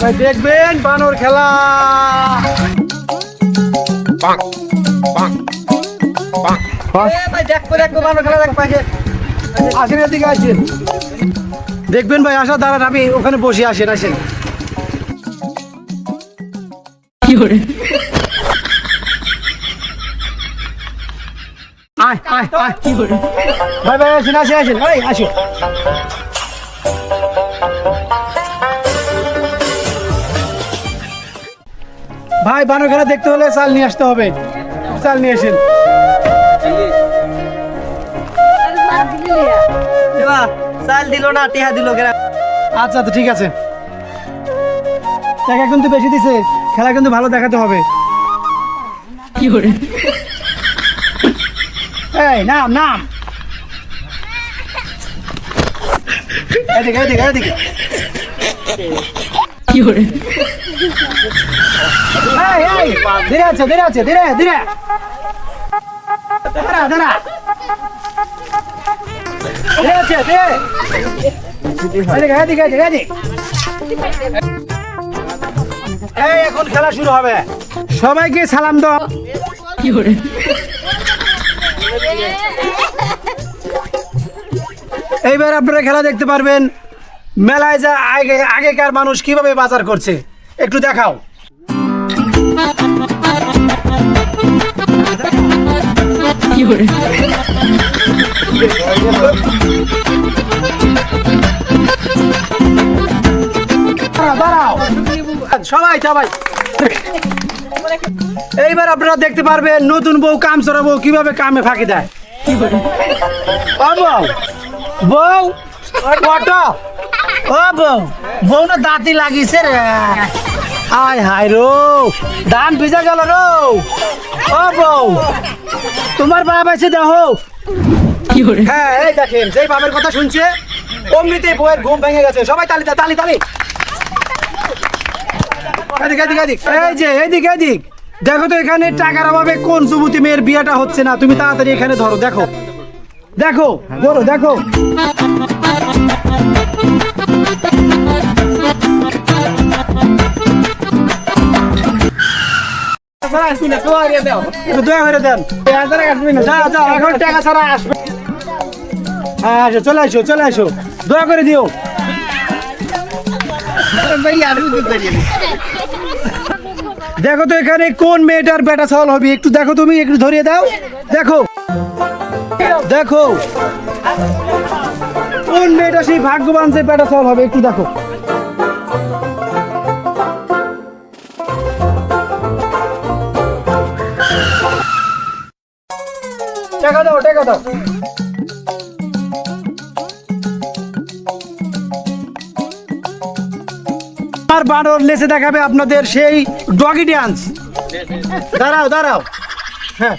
ভাই দেখবেন বানর খেলা। আসেন এদিকে আসেন। দেখবেন ভাই আসা দাঁড়ান আমি ওখানে বসে আসেন আসেন। আয় আয় আয়। ভাই ভাই আসেন আসেন আসেন এই আসো ভাই বানর খেলা দেখতে হলে চাল নিয়ে আসতে হবে। চাল নিয়ে আসেন। চাল দিল না টিহা দিল আচ্ছা তো ঠিক আছে। টাকা কিন্তু বেশি দিছে। খেলা কিন্তু ভালো দেখাতে হবে। এই নাম নাম। এদিকে এদিকে এদিকে। এই এই ধীরে আছে ধীরে আছে ধীরে ধীরে। দাঁড়া দাঁড়া। ধীরে আছে ধীরে। এদিকে এদিকে এদিকে এদিকে। এই এখন খেলা শুরু হবে। সবাইকে সালাম দাও। এইবার আপনারা খেলা দেখতে পারবেন। মেলায় যা আগে আগেকার মানুষ কীভাবে বাজার করছে একটু দেখাও। দাঁড়াও, সবাই সবাই। এইবার আপনারা দেখতে পারবেন নতুন বউ কাম চড়া বউ কীভাবে কামে ফাঁকি দেয়। বউ ও বউ বউ না দাঁতি লাগিছে রে। আয় হায় রো ধান ভিজা গেল রো। ও বউ তোমার বাপ আছে দেখো। হ্যাঁ এই দেখেন যেই বাপের কথা শুনছে অমনিতে বউয়ের ঘুম ভেঙে গেছে। সবাই তালি তালি তালি। এদিক এদিক এদিক। এই যে এদিক এদিক। দেখো তো এখানে টাকার অভাবে কোন যুবতী মেয়ের বিয়েটা হচ্ছে না। তুমি তাড়াতাড়ি এখানে ধরো দেখো। দেখো ধরো দেখো। একটু দয়া করে দেন। যাও যাও এখন টাকা ছাড়া আসবে। হ্যাঁ আসো চলে আসো চলে আসো। দয়া করে দিও। দেখো তো এখানে কোন মেয়েটার বেটা চাওয়াল হবে। একটু দেখো তুমি একটু ধরিয়ে দাও। দেখো। দেখো। কোন মেয়েটা সেই ভাগ্যবান যে বেটা চাওয়াল হবে একটু দেখো। টাকা দাও টাকা দাও আর বানর লেসে দেখাবে আপনাদের সেই ডগি ডান্স দাঁড়াও দাঁড়াও। হ্যাঁ।